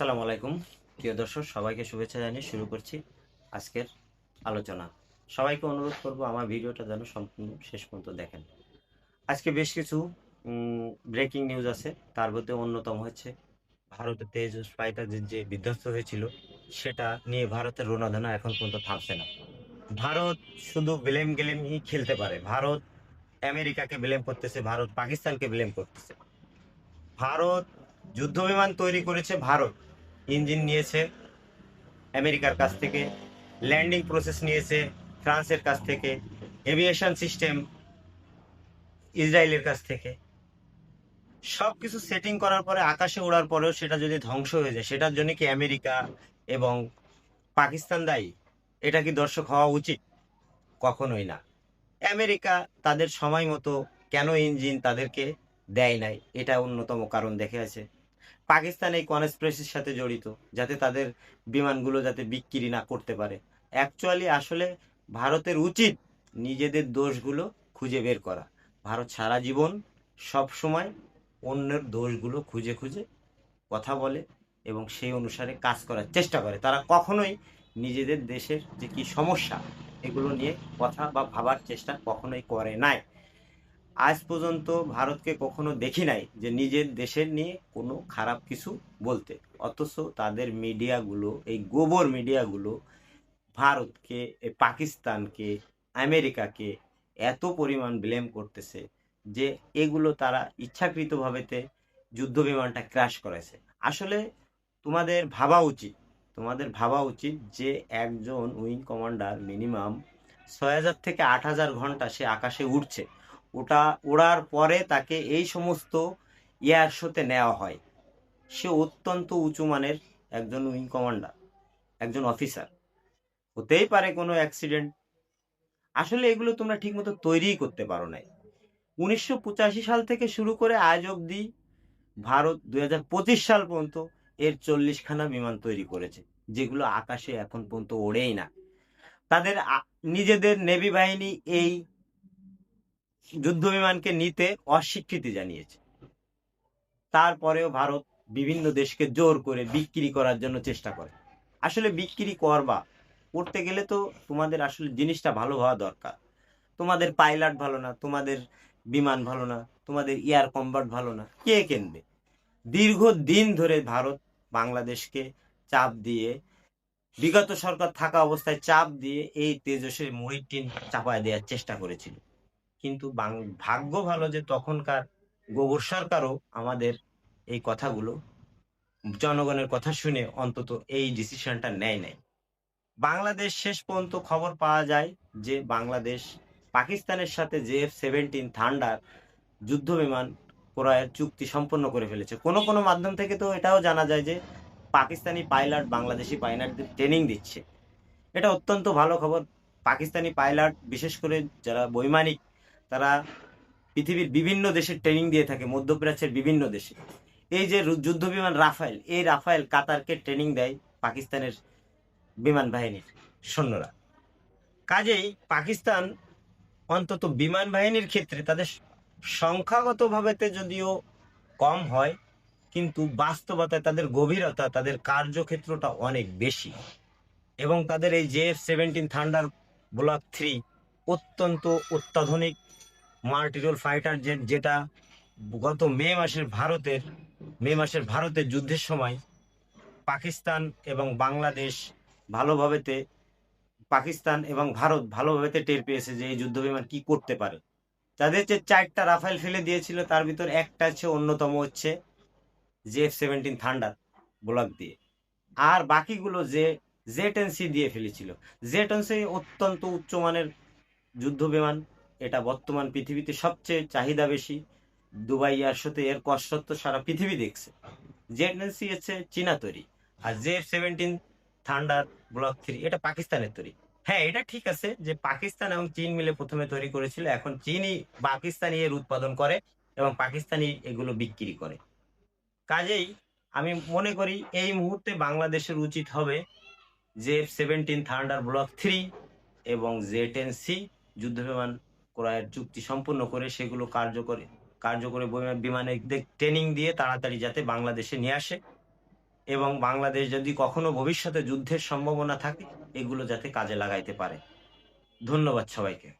আসসালামু আলাইকুম। প্রিয় দর্শক, সবাইকে শুভেচ্ছা জানিয়ে শুরু করছি আজকের আলোচনা। সবাইকে অনুরোধ করব আমার ভিডিওটা যেন সম্পূর্ণ শেষ পর্যন্ত দেখেন। আজকে বেশ কিছু ব্রেকিং নিউজ আছে। তার মধ্যে অন্যতম হচ্ছে ভারতের তেজস ফাইটার যে বিধ্বস্ত হয়েছিল, সেটা নিয়ে ভারতের রোনাধনা এখন পর্যন্ত থামছে না। ভারত শুধু ব্লেম গেলেমই খেলতে পারে। ভারত আমেরিকাকে ব্লেম করতেছে, ভারত পাকিস্তানকে ব্লেম করতেছে। ভারত যুদ্ধ বিমান তৈরি করেছে, ভারত। ইঞ্জিন নিয়েছে, আমেরিকার কাছ থেকে, ল্যান্ডিং প্রসেস নিয়েছে, ফ্রান্সের কাছ থেকে, এভিয়েশন সিস্টেম ইসরায়েলের কাছ থেকে। সব কিছু সেটিং করার পরে, আকাশে ওড়ার পরেও সেটা যদি ধ্বংস হয়ে যায়, সেটার জন্য কি আমেরিকা এবং পাকিস্তান দায়ী? এটা কি দর্শক হওয়া উচিত? কখনোই না। আমেরিকা তাদের সময় মতো কেন ইঞ্জিন তাদেরকে দেয় নাই? এটা অন্যতম কারণ দেখে আছে পাকিস্তান এই কনস্পিরেসির সাথে জড়িত, যাতে তাদের বিমানগুলো যাতে বিক্রি না করতে পারে। অ্যাকচুয়ালি আসলে ভারতের উচিত নিজেদের দোষগুলো খুঁজে বের করা। ভারত সারা জীবন সব সময় অন্যের দোষগুলো খুঁজে খুঁজে কথা বলে এবং সেই অনুসারে কাজ করার চেষ্টা করে। তারা কখনোই নিজেদের দেশের যে কি সমস্যা, এগুলো নিয়ে কথা বা ভাবার চেষ্টা কখনোই করে নাই। আজ পর্যন্ত ভারতকে কখনো দেখি নাই যে নিজের দেশের নিয়ে কোনো খারাপ কিছু বলতে। অথচ তাদের মিডিয়াগুলো, এই গোবর মিডিয়াগুলো ভারতকে পাকিস্তানকে, আমেরিকাকে এত পরিমাণ ব্লেম করতেছে যে এগুলো তারা ইচ্ছাকৃতভাবেতে যুদ্ধ বিমানটা ক্র্যাশ করেছে। আসলে তোমাদের ভাবা উচিত, তোমাদের ভাবা উচিত যে একজন উইং কমান্ডার মিনিমাম ছয় হাজার থেকে আট হাজার ঘণ্টা সে আকাশে উঠছে ওটা ওড়ার পরে তাকে এই সমস্ত এয়ার শোতে নেওয়া হয়। সে অত্যন্ত উঁচু মানের একজন উইং কমান্ডার একজন অফিসার হতেই পারে কোনো অ্যাক্সিডেন্ট আসলে এগুলো তোমরা ঠিকমতো তৈরিই করতে পারো নাই। উনিশশো পঁচাশি সাল থেকে শুরু করে আজ অবধি ভারত দুই হাজার পঁচিশ সাল পর্যন্ত এর চল্লিশখানা বিমান তৈরি করেছে, যেগুলো আকাশে এখন পর্যন্ত ওড়েই না। তাদের নিজেদের নেভি বাহিনী এই যুদ্ধ বিমানকে নিতে অস্বীকৃতি জানিয়েছে। তারপরেও ভারত বিভিন্ন দেশকে জোর করে বিক্রি করার জন্য চেষ্টা করে। আসলে বিক্রি করবা, করতে গেলে তো তোমাদের আসলে জিনিসটা ভালো হওয়া দরকার। তোমাদের পাইলট ভালো না, তোমাদের বিমান ভালো না, তোমাদের এয়ার কম্বার্ট ভালো না, কে কিনবে? দীর্ঘ দিন ধরে ভারত বাংলাদেশকে চাপ দিয়ে, বিগত সরকার থাকা অবস্থায় চাপ দিয়ে এই তেজসের মুড়ির টিন চাপায় দেওয়ার চেষ্টা করেছিল। কিন্তু ভাগ্য ভালো যে তখনকার গোবর সরকারও আমাদের এই কথাগুলো, জনগণের কথা শুনে অন্তত এই ডিসিশনটা নেয় নাই। বাংলাদেশ শেষ পর্যন্ত খবর পাওয়া যায় যে বাংলাদেশ, পাকিস্তানের সাথে যে এফ সেভেন্টিন থান্ডার যুদ্ধ বিমান ক্রয়ের চুক্তি সম্পন্ন করে ফেলেছে। কোনো কোনো মাধ্যম থেকে তো এটাও জানা যায় যে পাকিস্তানি পাইলট বাংলাদেশি পাইলটদের ট্রেনিং দিচ্ছে। এটা অত্যন্ত ভালো খবর। পাকিস্তানি পাইলট বিশেষ করে যারা বৈমানিক তারা পৃথিবীর বিভিন্ন দেশে ট্রেনিং দিয়ে থাকে, মধ্যপ্রাচ্যের বিভিন্ন দেশে। এই যে যুদ্ধ বিমান রাফায়েল, এই রাফায়েল কাতারকে ট্রেনিং দেয় পাকিস্তানের বিমান বাহিনীর সৈন্যরা। কাজেই পাকিস্তান অন্তত বিমান বাহিনীর ক্ষেত্রে তাদের সংখ্যাগতভাবেতে যদিও কম হয়, কিন্তু বাস্তবতায় তাদের গভীরতা, তাদের কার্যক্ষেত্রটা অনেক বেশি। এবং তাদের এই J F seventeen Thunder block three অত্যন্ত অত্যাধুনিক মাল্টিরোল ফাইটার জেট যেটা গত মে মাসের ভারতের, মে মাসের ভারতের যুদ্ধের সময় পাকিস্তান এবং বাংলাদেশ ভালোভাবেতে, পাকিস্তান এবং ভারত ভালোভাবেতে টের পেয়েছে যে এই যুদ্ধ বিমান কি করতে পারে। তাদের যে চারটা রাফাইল ফেলে দিয়েছিল, তার ভিতর একটা হচ্ছে অন্যতম হচ্ছে J F seventeen Thunder block দিয়ে। আর বাকিগুলো যে জেট দিয়ে ফেলেছিল। জেট অত্যন্ত উচ্চমানের যুদ্ধ বিমান এটা বর্তমান পৃথিবীতে সবচেয়ে চাহিদা বেশি। দুবাই এয়ারশোতে এর তো সারা পৃথিবী দেখছে। জেড এন সি হচ্ছে চীনা তৈরি আর J seventeen Thunder block three এটা পাকিস্তানের তৈরি। হ্যাঁ এটা ঠিক আছে যে পাকিস্তান এবং চীন মিলে প্রথমে তৈরি করেছিল, এখন চীনই পাকিস্তানি এর উৎপাদন করে এবং পাকিস্তানি এগুলো বিক্রি করে। কাজেই আমি মনে করি এই মুহূর্তে বাংলাদেশের উচিত হবে যে সেভেন্টিন থান্ডার ব্লক থ্রি এবং জে টেন সি যুদ্ধ বিমান ক্রয়ের চুক্তি সম্পূর্ণ করে সেগুলো কার্যকরী কার্যকরী বিমা- বিমানে ট্রেনিং দিয়ে তাড়াতাড়ি যাতে বাংলাদেশে নিয়ে আসে এবং বাংলাদেশ যদি কখনো ভবিষ্যতে যুদ্ধের সম্ভাবনা থাকে, এগুলো যাতে কাজে লাগাইতে পারে। ধন্যবাদ সবাইকে।